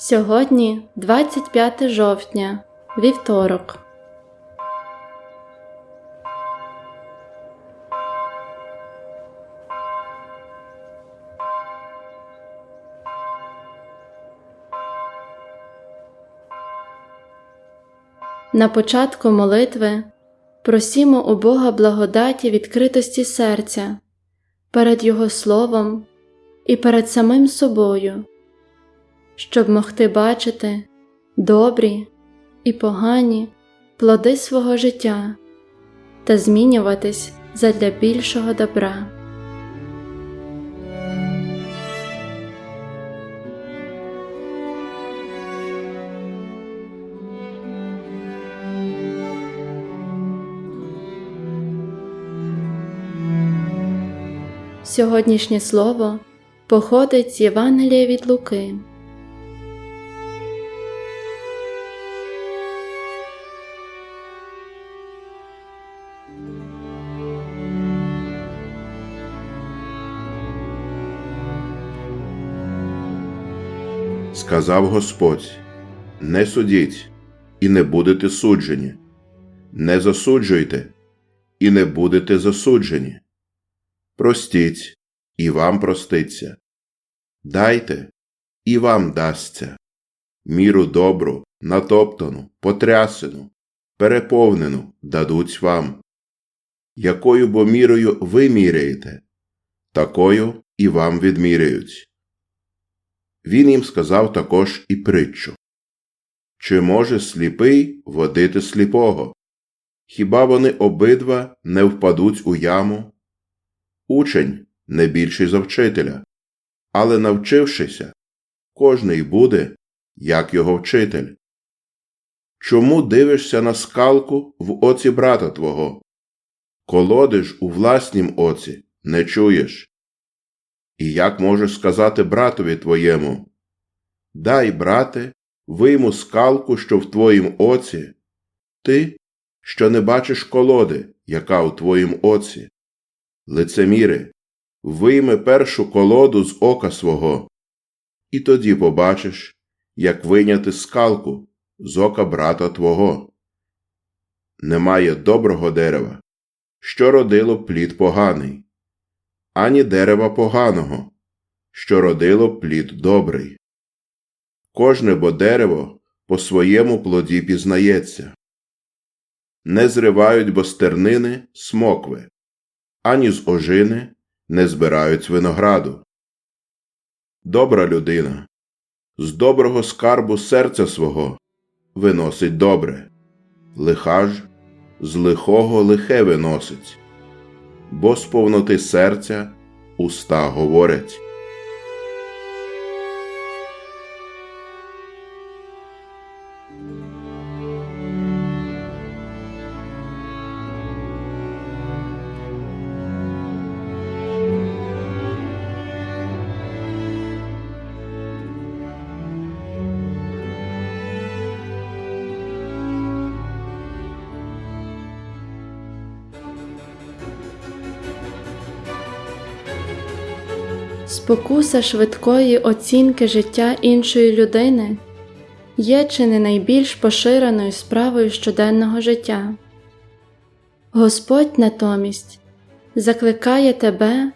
Сьогодні 25 жовтня, вівторок. На початку молитви просімо у Бога благодаті відкритості серця перед Його Словом і перед самим собою, щоб могти бачити добрі і погані плоди свого життя та змінюватись задля більшого добра. Сьогоднішнє слово походить з Євангелія від Луки. Сказав Господь: Не судіть, і не будете суджені, не засуджуйте, і не будете засуджені. Простіть, і вам проститься. Дайте, і вам дасться. Міру добру, натоптану, потрясену, переповнену дадуть вам. Якою бо мірою ви міряєте, такою і вам відміряють. Він їм сказав також і притчу Чи може сліпий водити сліпого? Хіба вони обидва не впадуть у яму? Учень не більший за вчителя, але навчившися, кожний буде, як його вчитель. Чому дивишся на скалку в оці брата твого? Колодиш у власнім оці не чуєш. І як можеш сказати братові твоєму Дай, брате, вийму скалку, що в твоїм оці, ти, що не бачиш колоди, яка у твоїм оці. Лицеміри, вийми першу колоду з ока свого, і тоді побачиш, як вийняти скалку з ока брата твого. Немає доброго дерева, що родило плід поганий ані дерева поганого, що родило плід добрий. Кожне бо дерево по своєму плоді пізнається. Не зривають бо стернини смокви, ані з ожини не збирають винограду. Добра людина з доброго скарбу серця свого виносить добре, лиха ж з лихого лихе виносить бо з повноти серця уста говорять. Спокуса швидкої оцінки життя іншої людини є чи не найбільш поширеною справою щоденного життя. Господь натомість закликає тебе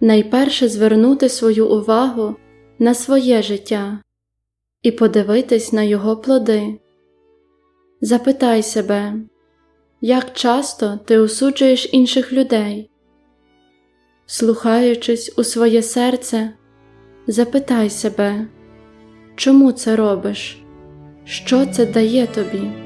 найперше звернути свою увагу на своє життя і подивитись на його плоди. Запитай себе, як часто ти осуджуєш інших людей. Слухаючись у своє серце, запитай себе, чому це робиш, що це дає тобі.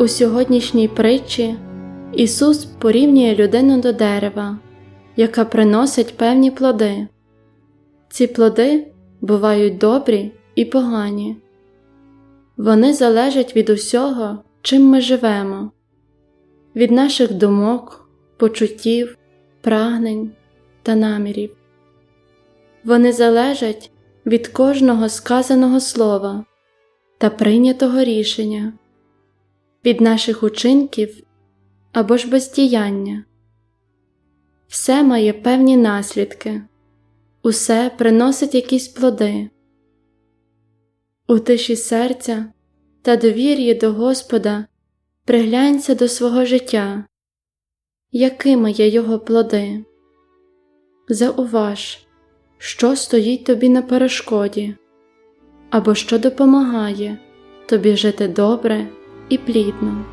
У сьогоднішній притчі Ісус порівнює людину до дерева, яка приносить певні плоди. Ці плоди бувають добрі і погані. Вони залежать від усього, чим ми живемо, від наших думок, почуттів, прагнень та намірів. Вони залежать від кожного сказаного слова та прийнятого рішення, від наших учинків або ж бездіяння. Все має певні наслідки, усе приносить якісь плоди. У тиші серця та довір'ї до Господа приглянься до свого життя, якими є його плоди. Зауваж, що стоїть тобі на перешкоді, або що допомагає тобі жити добре і плідно.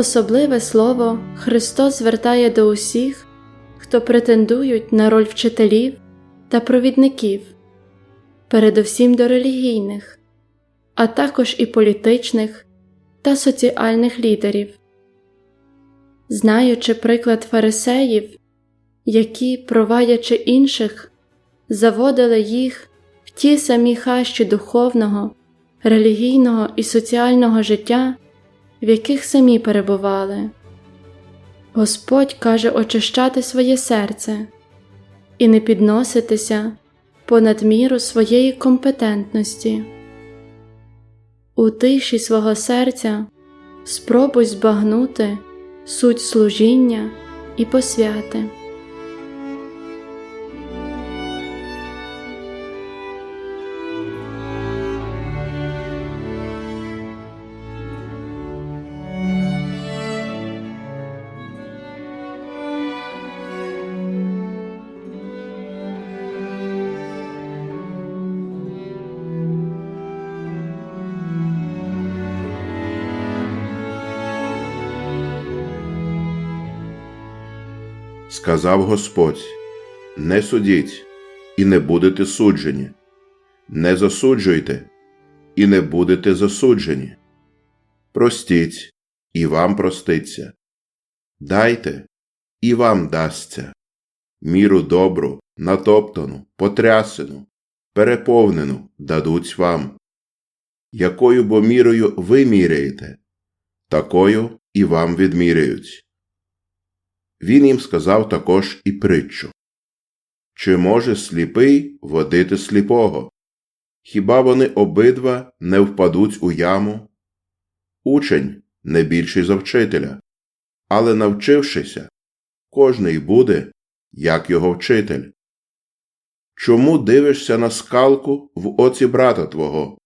Особливе слово Христос звертає до усіх, хто претендують на роль вчителів та провідників, передусім до релігійних, а також і політичних та соціальних лідерів. Знаючи приклад фарисеїв, які, провадячи інших, заводили їх в ті самі хащі духовного, релігійного і соціального життя в яких самі перебували. Господь каже очищати своє серце і не підноситися понад міру своєї компетентності. У тиші свого серця спробуй збагнути суть служіння і посвяти. Сказав Господь: Не судіть, і не будете суджені, не засуджуйте, і не будете засуджені. Простіть, і вам проститься. Дайте, і вам дасться. Міру добру, натоптану, потрясену, переповнену дадуть вам. Якою бо мірою ви міряєте, такою і вам відміряють. Він їм сказав також і притчу Чи може сліпий водити сліпого? Хіба вони обидва не впадуть у яму? Учень не більший за вчителя, але навчившися, кожний буде, як його вчитель. Чому дивишся на скалку в оці брата твого?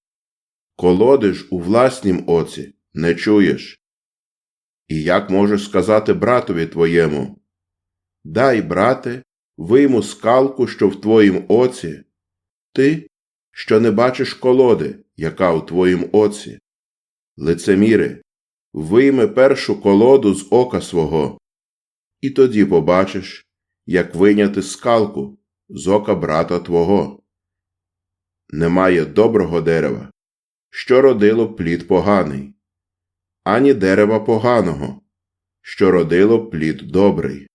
Колодиш у власнім оці не чуєш. І як можеш сказати братові твоєму Дай, брате, вийму скалку, що в твоїм оці, ти, що не бачиш колоди, яка у твоїм оці. Лицеміри, вийми першу колоду з ока свого, і тоді побачиш, як вийняти скалку з ока брата твого. Немає доброго дерева, що родило плід поганий ані дерева поганого, що родило плід добрий.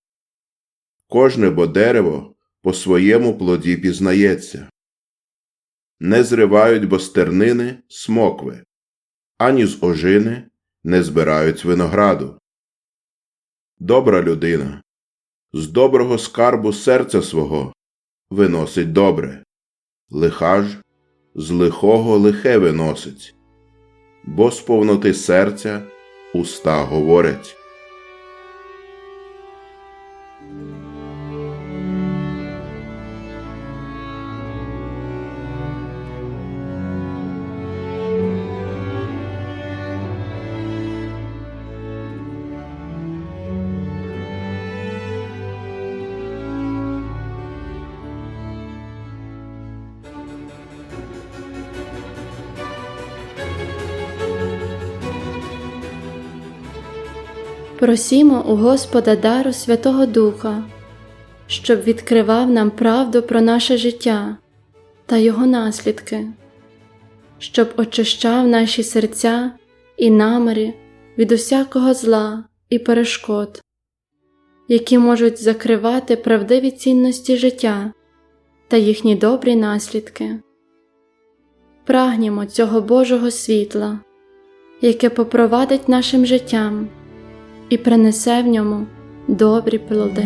Кожне бо дерево по своєму плоді пізнається. Не зривають бо стернини смокви, ані з ожини не збирають винограду. Добра людина з доброго скарбу серця свого виносить добре, лиха ж з лихого лихе виносить бо з повноти серця уста говорять. Просімо у Господа дару Святого Духа, щоб відкривав нам правду про наше життя та його наслідки, щоб очищав наші серця і наміри від усякого зла і перешкод, які можуть закривати правдиві цінності життя та їхні добрі наслідки. Прагнімо цього Божого світла, яке попровадить нашим життям і принесе в ньому добрі плоди.